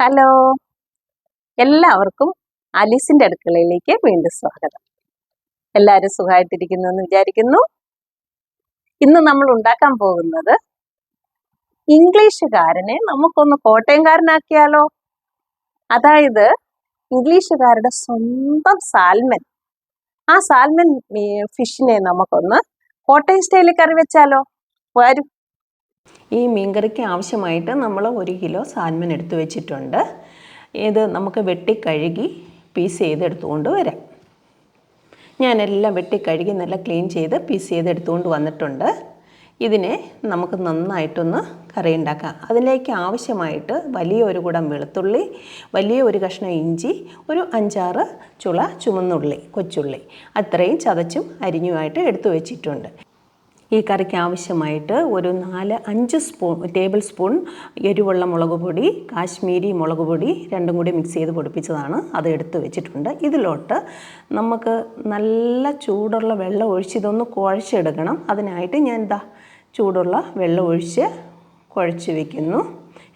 Hello. എല്ലാവർക്കും അലീസിന്റെ അടുക്കളയിലേക്ക് വീണ്ടും സ്വാഗതം. എല്ലാവരും സുഖമായിട്ടിരിക്കുന്നു എന്ന് വിചാരിക്കുന്നു. ഇന്ന് നമ്മൾ ഉണ്ടാക്കാൻ പോകുന്നത് ഇംഗ്ലീഷുകാരനെ നമുക്കൊന്ന് കോട്ടയംകാരനാക്കിയാലോ? അതായത് ഇംഗ്ലീഷുകാരുടെ സ്വന്തം സാൽമൻ. ആ സാൽമൻ ഫിഷിനെ നമുക്കൊന്ന് കോട്ടയം സ്റ്റൈലിൽ കറി വെച്ചാലോ? വരും. ഈ മീൻകറിക്ക് ആവശ്യമായിട്ട് നമ്മൾ ഒരു കിലോ സാൽമൺ എടുത്തു വെച്ചിട്ടുണ്ട്. ഇത് നമുക്ക് വെട്ടി കഴുകി പീസ് ചെയ്ത് എടുത്തുകൊണ്ട് വരാം. ഞാനെല്ലാം വെട്ടി കഴുകി നല്ല ക്ലീൻ ചെയ്ത് പീസ് ചെയ്ത് എടുത്തുകൊണ്ട് വന്നിട്ടുണ്ട്. ഇതിനെ നമുക്ക് നന്നായിട്ടൊന്ന് കറി ഉണ്ടാക്കാം. അതിലേക്ക് ആവശ്യമായിട്ട് വലിയ ഒരു കുടം വെളുത്തുള്ളി വലിയ ഒരു കഷ്ണം ഇഞ്ചി ഒരു അഞ്ചാറ് ചുള ചുമന്നുള്ളി കൊച്ചുള്ളി. അത്രയും ചതച്ചും അരിഞ്ഞുമായിട്ട് എടുത്തു വെച്ചിട്ടുണ്ട്. ഈ കറിക്ക് ആവശ്യമായിട്ട് ഒരു നാല് അഞ്ച് സ്പൂൺ ടേബിൾ സ്പൂൺ എരിവുള്ള മുളക് പൊടി കാശ്മീരി മുളക് പൊടി രണ്ടും കൂടി മിക്സ് ചെയ്ത് പൊടിപ്പിച്ചതാണ്. അത് എടുത്തു വെച്ചിട്ടുണ്ട്. ഇതിലോട്ട് നമുക്ക് നല്ല ചൂടുള്ള വെള്ളം ഒഴിച്ച് ഇതൊന്ന് കുഴച്ചെടുക്കണം. അതിനായിട്ട് ഞാൻ എന്താ ചൂടുള്ള വെള്ളം ഒഴിച്ച് കുഴച്ച് വെക്കുന്നു.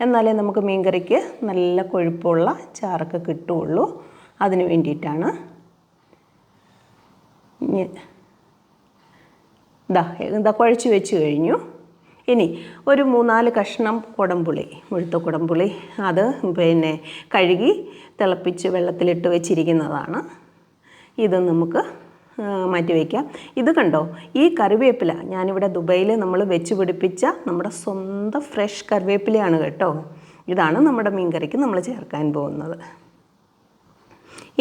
എന്നാലേ നമുക്ക് മീൻകറിക്ക് നല്ല കൊഴുപ്പുള്ള ചാറൊക്കെ കിട്ടുകയുള്ളൂ. അതിന് വേണ്ടിയിട്ടാണ് ഇതാ ഇതാ കുഴച്ച് വെച്ച് കഴിഞ്ഞു. ഇനി ഒരു മൂന്നാൽ കഷ്ണം കുടംപുളി മുഴുത്ത കുടംപുളി. അത് പിന്നെ കഴുകി തിളപ്പിച്ച് വെള്ളത്തിലിട്ട് വെച്ചിരിക്കുന്നതാണ്. ഇത് നമുക്ക് മാറ്റി വയ്ക്കാം ഇത് കണ്ടോ ഈ കറിവേപ്പില ഞാനിവിടെ ദുബൈയിൽ നമ്മൾ വെച്ച് പിടിപ്പിച്ച നമ്മുടെ സ്വന്തം ഫ്രഷ് കറിവേപ്പിലയാണ് കേട്ടോ. ഇതാണ് നമ്മുടെ മീൻകറിക്ക് നമ്മൾ ചേർക്കാൻ പോകുന്നത്.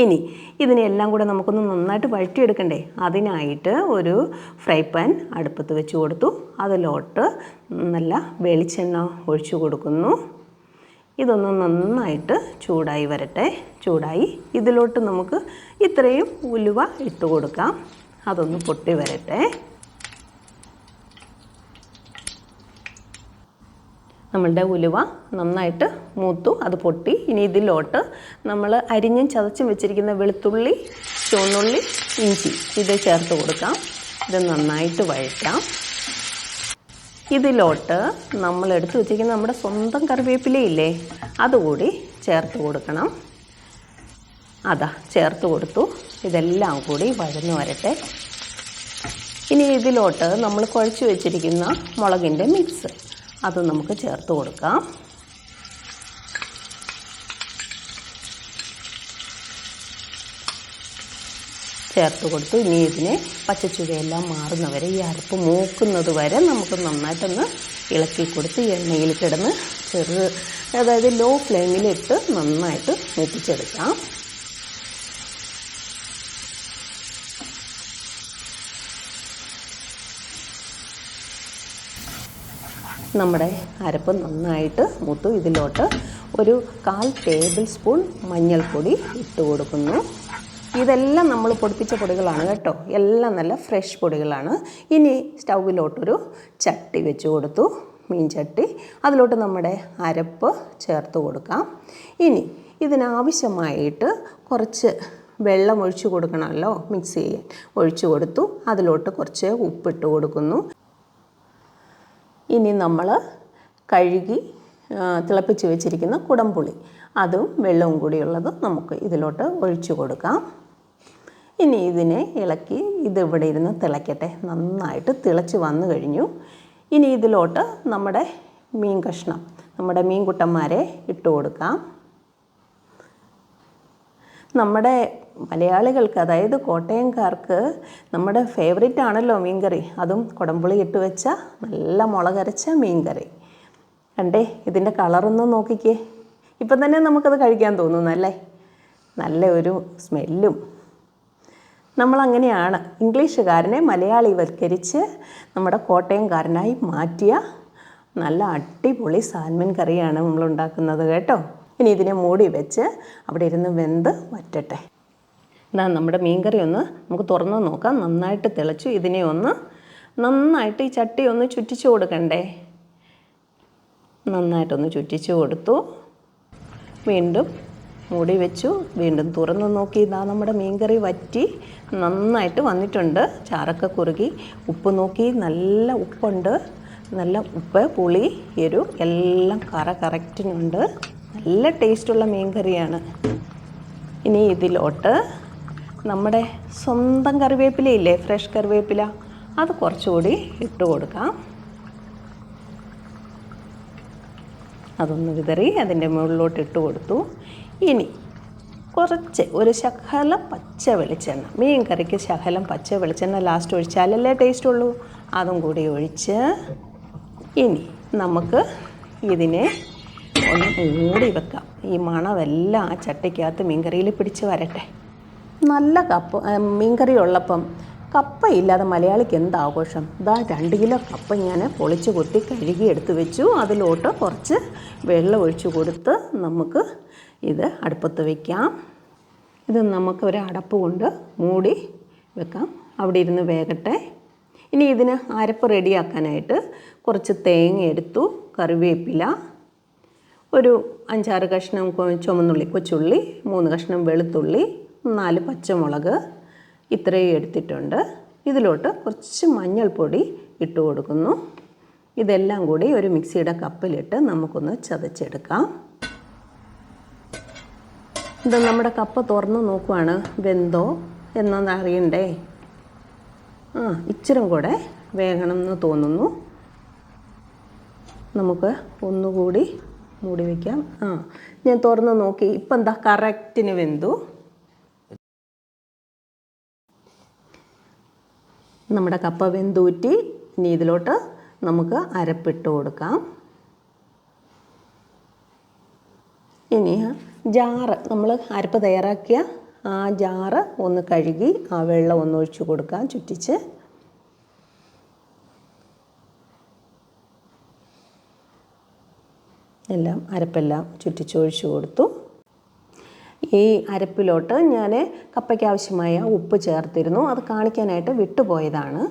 ഇനി ഇതിനെല്ലാം കൂടെ നമുക്കൊന്ന് നന്നായിട്ട് വഴറ്റിയെടുക്കണ്ടേ? അതിനായിട്ട് ഒരു ഫ്രൈ പാൻ അടുപ്പത്ത് വെച്ച് കൊടുത്തു. അതിലോട്ട് നല്ല വെളിച്ചെണ്ണ ഒഴിച്ചു കൊടുക്കുന്നു. ഇതൊന്ന് നന്നായിട്ട് ചൂടായി വരട്ടെ. ചൂടായി ഇതിലോട്ട് നമുക്ക് ഇത്രയും ഉലുവ ഇട്ട് കൊടുക്കാം. അതൊന്ന് പൊട്ടി വരട്ടെ. നമ്മളുടെ ഉലുവ നന്നായിട്ട് മൂത്തു അത് പൊട്ടി. ഇനി ഇതിലോട്ട് നമ്മൾ അരിഞ്ഞും ചതച്ചും വെച്ചിരിക്കുന്ന വെളുത്തുള്ളി ചുവന്നുള്ളി ഇഞ്ചി ഇത് ചേർത്ത് കൊടുക്കാം. ഇത് നന്നായിട്ട് വഴറ്റാം. ഇതിലോട്ട് നമ്മൾ എടുത്തു വെച്ചിരിക്കുന്ന നമ്മുടെ സ്വന്തം കറിവേപ്പിലയില്ലേ അതുകൂടി ചേർത്ത് കൊടുക്കണം. അതാ ചേർത്ത് കൊടുത്തു. ഇതെല്ലാം കൂടി വഴന്നു വരട്ടെ. ഇനി ഇതിലോട്ട് നമ്മൾ കുഴച്ച് വെച്ചിരിക്കുന്ന മുളകിന്റെ മിക്സ്. അത് നമുക്ക് ചേർത്ത് കൊടുക്കാം. ചേർത്ത് കൊടുത്തു. ഇനി ഇതിനെ പച്ചച്ചുവയെല്ലാം മാറുന്നവരെ ഈ അരപ്പ് മൂക്കുന്നത് വരെ നമുക്ക് നന്നായിട്ടൊന്ന് ഇളക്കി കൊടുത്ത് എണ്ണയിൽ കിടന്ന് ചെറു അതായത് ലോ ഫ്ലെയിമിലിട്ട് നന്നായിട്ട് മൂപ്പിച്ചെടുക്കാം. നമ്മുടെ അരപ്പ് നന്നായിട്ട് മുത്തു. ഇതിലോട്ട് ഒരു കാൽ ടേബിൾ സ്പൂൺ മഞ്ഞൾപ്പൊടി ഇട്ട് കൊടുക്കുന്നു. ഇതെല്ലാം നമ്മൾ പൊടിപ്പിച്ച പൊടികളാണ് കേട്ടോ. എല്ലാം നല്ല ഫ്രഷ് പൊടികളാണ്. ഇനി സ്റ്റൗവിലോട്ടൊരു ചട്ടി വെച്ച് കൊടുത്തു. മീൻ ചട്ടി. അതിലോട്ട് നമ്മുടെ അരപ്പ് ചേർത്ത് കൊടുക്കാം. ഇനി ഇതിനാവശ്യമായിട്ട് കുറച്ച് വെള്ളം ഒഴിച്ചു കൊടുക്കണമല്ലോ. മിക്സ് ചെയ്യാൻ. ഒഴിച്ചു കൊടുത്തു. അതിലോട്ട് കുറച്ച് ഉപ്പിട്ട് കൊടുക്കുന്നു. ഇനി നമ്മൾ കഴുകി തിളപ്പിച്ച് വെച്ചിരിക്കുന്ന കുടംപുളി. അതും വെള്ളവും കൂടിയുള്ളത് നമുക്ക് ഇതിലോട്ട് ഒഴിച്ചു കൊടുക്കാം. ഇനി ഇതിനെ ഇളക്കി ഇത് ഇവിടെ ഇരുന്ന് തിളയ്ക്കട്ടെ. നന്നായിട്ട് തിളച്ച് വന്നു കഴിഞ്ഞു. ഇനി ഇതിലോട്ട് നമ്മുടെ മീൻ കഷ്ണം നമ്മുടെ മീൻകുട്ടന്മാരെ ഇട്ട് കൊടുക്കാം. നമ്മുടെ മലയാളികൾക്ക് അതായത് കോട്ടയംകാർക്ക് നമ്മുടെ ഫേവറേറ്റ് ആണല്ലോ മീൻകറി. അതും കുടംപുളി ഇട്ട് വെച്ച നല്ല മുളകരച്ച മീൻകറി. കണ്ടേ ഇതിന്റെ കളറൊന്ന് നോക്കിക്കേ. ഇപ്പം തന്നെ നമുക്കത് കഴിക്കാൻ തോന്നുന്നല്ലേ നല്ല ഒരു സ്മെല്ലും നമ്മളങ്ങനെയാണ് ഇംഗ്ലീഷുകാരനെ മലയാളിവൽക്കരിച്ച് നമ്മുടെ കോട്ടയംകാരനായി മാറ്റിയ നല്ല അടിപൊളി സാൽമൻ കറിയാണ് നമ്മൾ ഉണ്ടാക്കുന്നത് കേട്ടോ. ഇനി ഇതിനെ മൂടി വെച്ച് അവിടെ ഇരുന്ന് വെന്ത് വറ്റട്ടെ. ഇതാ നമ്മുടെ മീൻകറി ഒന്ന് നമുക്ക് തുറന്ന് നോക്കാം. നന്നായിട്ട് തിളച്ചു. ഇതിനെ ഒന്ന് നന്നായിട്ട് ഈ ചട്ടി ഒന്ന് ചുറ്റിച്ചു കൊടുക്കണ്ടേ. നന്നായിട്ടൊന്ന് ചുറ്റിച്ചു കൊടുത്തു. വീണ്ടും മൂടി വെച്ചു. വീണ്ടും തുറന്ന് നോക്കി. ഇതാ നമ്മുടെ മീൻകറി വറ്റി നന്നായിട്ട് വന്നിട്ടുണ്ട്. ചാറൊക്കെ കുറുകി ഉപ്പ് നോക്കി. നല്ല ഉപ്പുണ്ട്. നല്ല ഉപ്പ് പുളി എരു എല്ലാം കറ കറക്റ്റിനുണ്ട്. നല്ല ടേസ്റ്റുള്ള മീൻ കറിയാണ് ഇനി ഇതിലോട്ട് നമ്മുടെ സ്വന്തം കറിവേപ്പിലയില്ലേ ഫ്രഷ് കറിവേപ്പില. അത് കുറച്ചുകൂടി ഇട്ട് കൊടുക്കാം. അതൊന്ന് വിതറി അതിന്റെ മുകളിലോട്ട് ഇട്ട് കൊടുത്തു. ഇനി കുറച്ച് ഒരു ശകലം പച്ച വെളിച്ചെണ്ണ. മീൻ കറിക്ക് ശകലം പച്ച വെളിച്ചെണ്ണ ലാസ്റ്റ് ഒഴിച്ചാലല്ലേ ടേസ്റ്റ് ഉള്ളൂ അതും കൂടി ഒഴിച്ച് ഇനി നമുക്ക് ഇതിനെ ഒന്ന് മൂടി വെക്കാം. ഈ മണമെല്ലാം ആ ചട്ടിക്കകത്ത് മീൻകറിയിൽ പിടിച്ച് വരട്ടെ. നല്ല കപ്പ മീൻകറി ഉള്ളപ്പം കപ്പ ഇല്ലാതെ മലയാളിക്ക് എന്ത് ആഘോഷം ഇതാ രണ്ട് കിലോ കപ്പ ഞാൻ പൊളിച്ച് കൊത്തി കഴുകി എടുത്ത് വെച്ചു. അതിലോട്ട് കുറച്ച് വെള്ളം ഒഴിച്ച് കൊടുത്ത് നമുക്ക് ഇത് അടുപ്പത്ത് വയ്ക്കാം ഇത് നമുക്ക് ഒരു അടപ്പ് കൊണ്ട് മൂടി വെക്കാം. അവിടെ ഇരുന്ന് വേകട്ടെ. ഇനി ഇതിന് അരപ്പ് റെഡിയാക്കാനായിട്ട് കുറച്ച് തേങ്ങ എടുത്തു കറിവേപ്പില ഒരു അഞ്ചാറ് കഷ്ണം ചുമന്നുള്ളി കൊച്ചുള്ളി മൂന്ന് കഷ്ണം വെളുത്തുള്ളി നാല് പച്ചമുളക് ഇത്രയും എടുത്തിട്ടുണ്ട്. ഇതിലോട്ട് കുറച്ച് മഞ്ഞൾപ്പൊടി ഇട്ട് കൊടുക്കുന്നു. ഇതെല്ലാം കൂടി ഒരു മിക്സിയുടെ കപ്പിലിട്ട് നമുക്കൊന്ന് ചതച്ചെടുക്കാം. ഇത് നമ്മുടെ കപ്പ തുറന്ന് നോക്കുവാണ്. വെന്തോ എന്നൊന്ന് അറിയണ്ടേ? ആ ഇച്ചിരും കൂടെ വേഗണം എന്ന് തോന്നുന്നു. നമുക്ക് ഒന്നുകൂടി മൂടി വയ്ക്കാം ആ ഞാൻ തുറന്ന് നോക്കി. ഇപ്പം എന്താ കറക്റ്റിന് വെന്തു? നമ്മുടെ കപ്പ വെന്തൂറ്റി ഇനി ഇതിലോട്ട് നമുക്ക് അരപ്പിട്ട് കൊടുക്കാം. ഇനി ജാറ് നമ്മൾ അരപ്പ് തയ്യാറാക്കിയ ആ ജാറ് ഒന്ന് കഴുകി ആ വെള്ളം ഒന്ന് ഒഴിച്ചു കൊടുക്കാം. ചുറ്റിച്ച് എല്ലാം അരപ്പെല്ലാം ചുറ്റിച്ചൊഴിച്ചു കൊടുത്തു. ഈ അരപ്പിലോട്ട് ഞാൻ കപ്പയ്ക്ക് ആവശ്യമായ ഉപ്പ് ചേർത്തിരുന്നു. അത് കാണിക്കാനായിട്ട് വിട്ടുപോയതാണ്.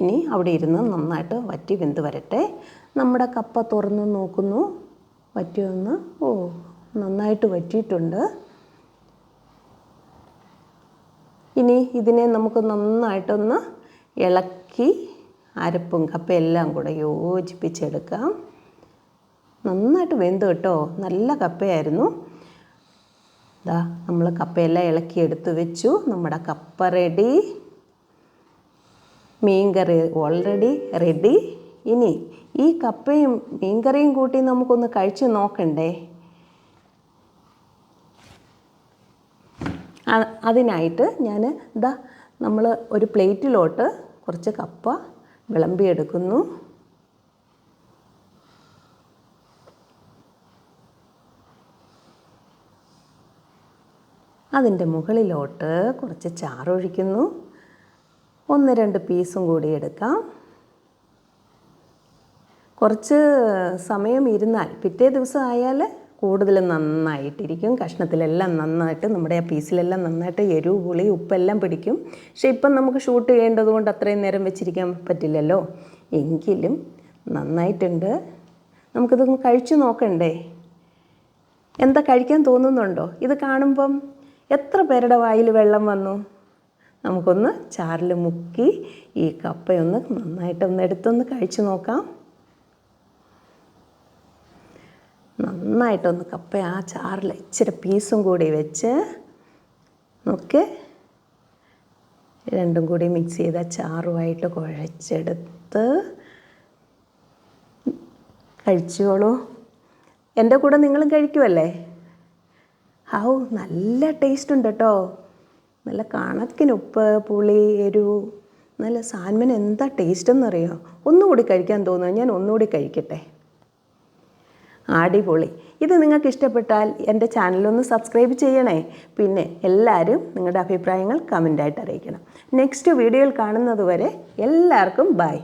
ഇനി അവിടെ ഇരുന്ന് നന്നായിട്ട് വറ്റി വെന്ത് വരട്ടെ. നമ്മുടെ കപ്പ തുറന്ന് നോക്കുന്നു. വറ്റിയൊന്ന് ഓ നന്നായിട്ട് വറ്റിയിട്ടുണ്ട്. ഇനി ഇതിനെ നമുക്ക് നന്നായിട്ടൊന്ന് ഇളക്കി അരപ്പും കപ്പയെല്ലാം കൂടെ യോജിപ്പിച്ചെടുക്കാം. നന്നായിട്ട് വെന്ത് കേട്ടോ. നല്ല കപ്പയായിരുന്നു. ഇതാ നമ്മൾ കപ്പയെല്ലാം ഇളക്കി എടുത്ത് വെച്ചു. നമ്മുടെ കപ്പ റെഡി മീൻകറി ഓൾറെഡി റെഡി ഇനി ഈ കപ്പയും മീൻകറിയും കൂട്ടി നമുക്കൊന്ന് കഴിച്ച് നോക്കണ്ടേ? അതിനായിട്ട് ഞാൻ ഇതാ നമ്മൾ ഒരു പ്ലേറ്റിലോട്ട് കുറച്ച് കപ്പ വിളമ്പിയെടുക്കുന്നു. അതിന്റെ മുകളിലോട്ട് കുറച്ച് ചാറൊഴിക്കുന്നു. ഒന്ന് രണ്ട് പീസും കൂടി എടുക്കാം. കുറച്ച് സമയം ഇരുന്നാൽ പിറ്റേ ദിവസം ആയാൽ കൂടുതൽ നന്നായിട്ടിരിക്കും. കഷ്ണത്തിലെല്ലാം നന്നായിട്ട് നമ്മുടെ ആ പീസിലെല്ലാം നന്നായിട്ട് എരിവ് പുളി ഉപ്പെല്ലാം പിടിക്കും. പക്ഷേ ഇപ്പം നമുക്ക് ഷൂട്ട് ചെയ്യേണ്ടത് കൊണ്ട് അത്രയും നേരം വെച്ചിരിക്കാൻ പറ്റില്ലല്ലോ. എങ്കിലും നന്നായിട്ടുണ്ട്. നമുക്കിതൊന്ന് കഴിച്ചു നോക്കണ്ടേ? എന്താ കഴിക്കാൻ തോന്നുന്നുണ്ടോ? ഇത് കാണുമ്പം എത്ര പേരുടെ വായിൽ വെള്ളം വന്നു? നമുക്കൊന്ന് ചാറിൽ മുക്കി ഈ കപ്പയൊന്ന് നന്നായിട്ടൊന്ന് എടുത്തൊന്ന് കഴിച്ചു നോക്കാം. നന്നായിട്ടൊന്ന് കപ്പ ആ ചാറിൽ ഇച്ചിരി പീസും കൂടി വെച്ച് നോക്ക്. രണ്ടും കൂടി മിക്സ് ചെയ്ത ചാറുമായിട്ട് കുഴച്ചെടുത്ത് കഴിച്ചോളൂ. എന്റെ കൂടെ നിങ്ങളും കഴിക്കുമല്ലേ ഹൗ നല്ല ടേസ്റ്റ് ഉണ്ട് കേട്ടോ നല്ല കണക്കിന് ഉപ്പ് പുളി എരിവ് നല്ല സാൻമൻ എന്താ ടേസ്റ്റ് എന്നറിയോ? ഒന്നുകൂടി കഴിക്കാൻ തോന്നുന്നു. ഞാൻ ഒന്നുകൂടി കഴിക്കട്ടെ. അടിപൊളി. ഇത് നിങ്ങൾക്ക് ഇഷ്ടപ്പെട്ടാൽ എന്റെ ചാനലൊന്ന് സബ്സ്ക്രൈബ് ചെയ്യണേ. പിന്നെ എല്ലാവരും നിങ്ങളുടെ അഭിപ്രായങ്ങൾ കമന്റായിട്ട് അറിയിക്കണം. നെക്സ്റ്റ് വീഡിയോയിൽ കാണുന്നത് വരെ എല്ലാവർക്കും ബൈ